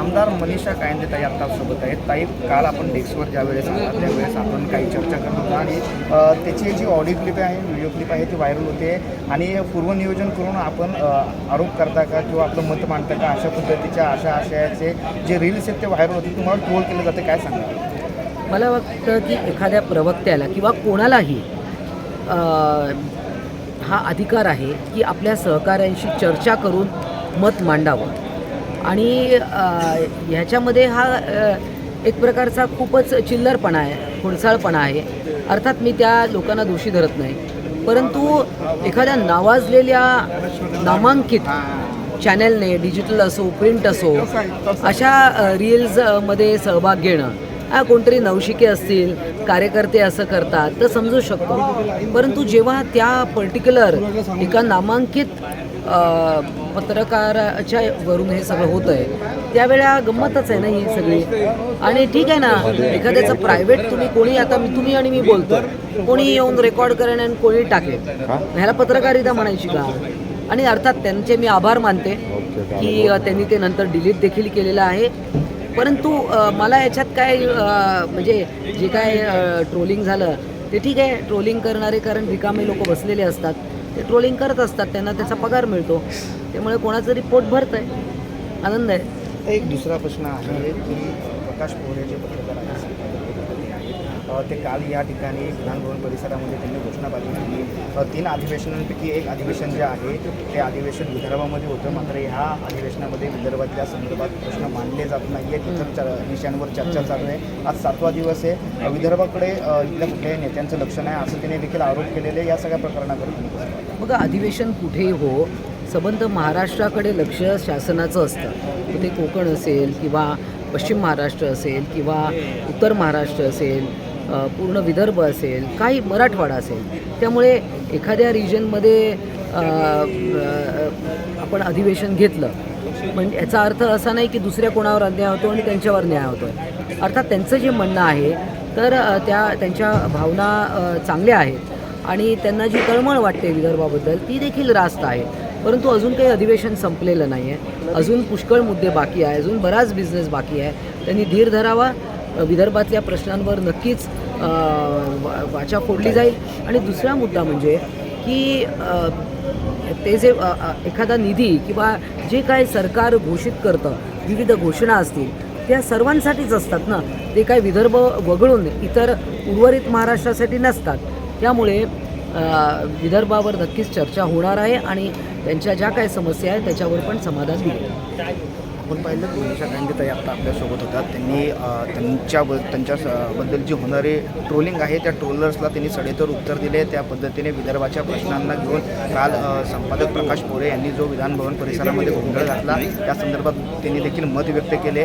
आमदार मनीषा कायंदे ताई आता सोबत आहेत. ताई काल आपण डेस्कवर ज्या वेळेस आला त्यावेळेस आपण काही चर्चा करत होतो आणि त्याची जी ऑडिओ क्लिप आहे व्हिडिओ क्लिप आहे ती व्हायरल होते आणि पूर्वनियोजन करून आपण आरोप करता का किंवा आपलं मत मांडता का? अशा पद्धतीच्या अशा आशयाचे जे रील्स आहेत ते व्हायरल होते. तुम्हाला ट्रोल केलं जाते काय सांगा मला वाटतं की एखाद्या प्रवक्त्याला किंवा कोणालाही हा अधिकार आहे की आपल्या सहकाऱ्यांशी चर्चा करून मत मांडावं. आणि ह्याच्यामध्ये हा एक प्रकारचा खूपच चिल्लरपणा आहे खुडसाळपणा आहे. अर्थात मी त्या लोकांना दोषी धरत नाही. परंतु एखाद्या नावाजलेल्या नामांकित चॅनलने डिजिटल असो प्रिंट असो अशा रील्समध्ये सहभाग घेणं हा कोणतरी नवशिके असतील कार्यकर्ते असं करतात तर समजू शकतो. परंतु जेव्हा त्या पर्टिक्युलर एका नामांकित पत्रकाराच्या वरून हे सगळं होतं आहे त्यावेळेला गंमतच आहे ना ही सगळी. आणि ठीक आहे ना एखाद्याचं प्रायव्हेट तुम्ही कोणी आता मी तुम्ही आणि मी बोलतो कोणी येऊन रेकॉर्ड करेन आणि कोणी टाकेल ह्याला पत्रकारिता म्हणायची का? आणि अर्थात त्यांचे मी आभार मानते की त्यांनी ते नंतर डिलीट देखील केलेलं आहे. परंतु मला याच्यात काय म्हणजे जे काय ट्रोलिंग झालं ते ठीक आहे. ट्रोलिंग करणारे कारण रिकामे लोक बसलेले असतात. ते ट्रोलिंग करत असतात त्यांना त्याचा पगार मिळतो. त्यामुळे कोणाचं रिपोर्ट भरत आहे आनंद आहे. एक दुसरा प्रश्न आहे की प्रकाश पोहरे जे पत्रकार आहेत. ते काल या ठिकाणी विधानभवन परिसरामध्ये त्यांनी घोषणाबाजी केली तीन अधिवेशनांपैकी एक अधिवेशन जे आहे ते अधिवेशन विदर्भामध्ये होतं. मात्र ह्या अधिवेशनामध्ये विदर्भातल्या संदर्भात प्रश्न मांडले जात नाही आहेत इतर चर विषयांवर चर्चा चालू आहे. आज सातवा दिवस आहे. विदर्भाकडे इथल्या कुठल्याही नेत्यांचं लक्ष नाही. असं तिने देखील आरोप केलेले आहे. या सगळ्या प्रकरणाकडे मग बघा. अधिवेशन कुठेही हो संबंध महाराष्ट्राकडे लक्ष शासनाचं असतं. कुठे ते कोकण असेल किंवा पश्चिम महाराष्ट्र असेल किंवा उत्तर महाराष्ट्र असेल पूर्ण विदर्भ असेल काही मराठवाडा असेल त्यामुळे एखाद्या रिजनमध्ये आपण अधिवेशन घेतलं म्हणजे याचा अर्थ असा नाही की दुसऱ्या कोणावर अन्याय होतो आणि त्यांच्यावर न्याय होतो अर्थात त्यांचं जे म्हणणं आहे तर त्या त्यांच्या भावना चांगल्या आहेत आणि त्यांना जी तळमळ वाटते विदर्भाबद्दल ती देखील रास्त आहे. परंतु अजून काही अधिवेशन संपलेलं नाही आहे अजून पुष्कळ मुद्दे बाकी आहे अजून बराच बिझनेस बाकी आहे. त्यांनी धीर धरावा विदर्भातल्या प्रश्नांवर नक्कीच वाचा फोडली जाईल. आणि दुसरा मुद्दा म्हणजे की ते जे एखादा निधी किंवा जे काय सरकार घोषित करतं विविध घोषणा असतील त्या सर्वांसाठीच असतात ना. ते काय विदर्भ वगळून इतर उर्वरित महाराष्ट्रासाठी नसतात. त्यामुळे विदर्भावर नक्कीच चर्चा होणार आहे आणि त्यांच्या ज्या काही समस्या आहेत त्याच्यावर पण समाधान दिले आपण पाहिलं की मनीषा गांधी ताई आता आपल्यासोबत होतात. त्यांनी त्यांच्या त्यांच्या बद्दल जी होणारी ट्रोलिंग आहे त्या ट्रोलर्सला त्यांनी सडेतोड उत्तर दिले. त्या पद्धतीने विदर्भाच्या प्रश्नांना घेऊन काल संपादक प्रकाश पोरे यांनी जो विधानभवन परिसरामध्ये गोंधळ घातला त्या संदर्भात त्यांनी देखील मत व्यक्त केले.